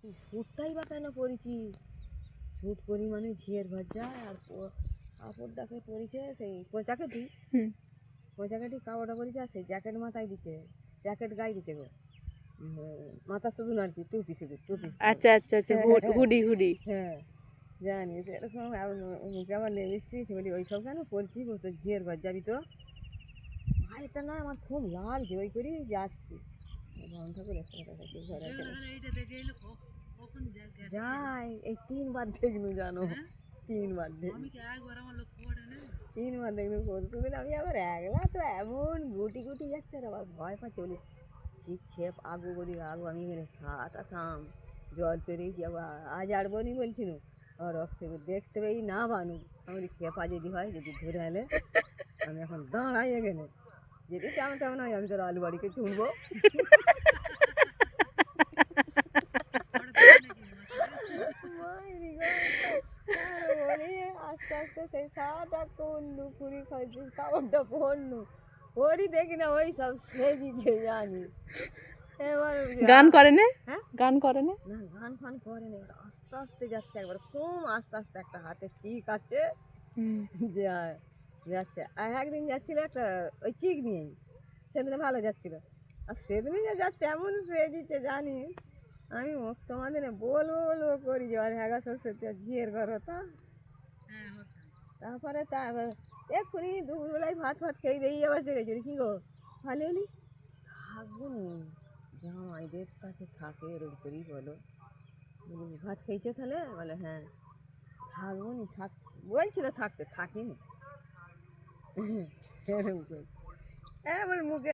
তুই স্যুটটাই বা কেন পরেছি? স্যুট পরি মানে ঝিয়ের ঘর যায় আর কাপড়টাকে পরিছে সেই কোচাকেটি। হুম। কোচাকেটি কাপড়টা পরিছে আর সেই জ্যাকেট মাথায় দিচ্ছে। জ্যাকেট গায়ে দিচ্ছে গো। মাথা শুধু না আর কি টুপি শুধু টুপি। আচ্ছা আচ্ছা আচ্ছা হুডি হুডি। হ্যাঁ জানি সেরকম আর মুখে আমার লিপস্টিক বলি ওই সব কেন পরছি গো? তো ঝিয়ের ঘর যাবি তো? ভাই এটা না আমার খুব লাগছে ওই করেই যাচ্ছি। বন্ধ করে ঘরে যাই এই তিনবার দেখনু জানো? তিনবার দেখনু। তিনবার দেখনু দিন আমি আবার একলা তো এমন গুটি গুটি যাচ্ছে আর আবার ভয় পাচ্ছে বলি ঠিক খেপ আগু বলি আগু আমি এখানে খাটা থাম। জল পেরিয়েছি আবার আজ আড়বো নি বলছি না। আর রক্তে দেখতে পেয়ে না বানু। আমি খেপা যদি হয় যদি ধরে এলে আমি এখন দাঁড়াই এখানে। যদি তেমন তেমন হয় আমি তোর আলু বাড়িকে চুনবো। গো। আস্তে আস্তে সেই সাটা করলু পুরি খাইছি খাবারটা করলু ওরই দেখি না ওই সব সেজিছে জানি এবার গান করে না হ্যাঁ? গান করে না না গান ফান করে না আস্তে আস্তে যাচ্ছে একবার খুব আস্তে আস্তে একটা হাতে চিক আছে যে যাচ্ছে আর একদিন যাচ্ছিল একটা ওই চিক নিয়ে সেদিনে ভালো যাচ্ছিল আর সেদিনে যে যাচ্ছে এমন সেজিছে জানি আমি মুখ তোমাদের বলব বলব করি যে আর হ্যাঁ সত্যি ঝিয়ের ঘর হতা তারপরে তা এক্ষুনি দুপুরবেলায় ভাত ফাত খেয়ে বেরিয়ে আবার চলে গেছি কী গো ভালো হলি থাকব নি জামাইদের কাছে থাকে এরকম করেই বলো বলি, ভাত খেয়েছে তাহলে বলে হ্যাঁ থাকব নি থাক বলছিল থাকতে থাকিনি এরকম করে আমার মুখে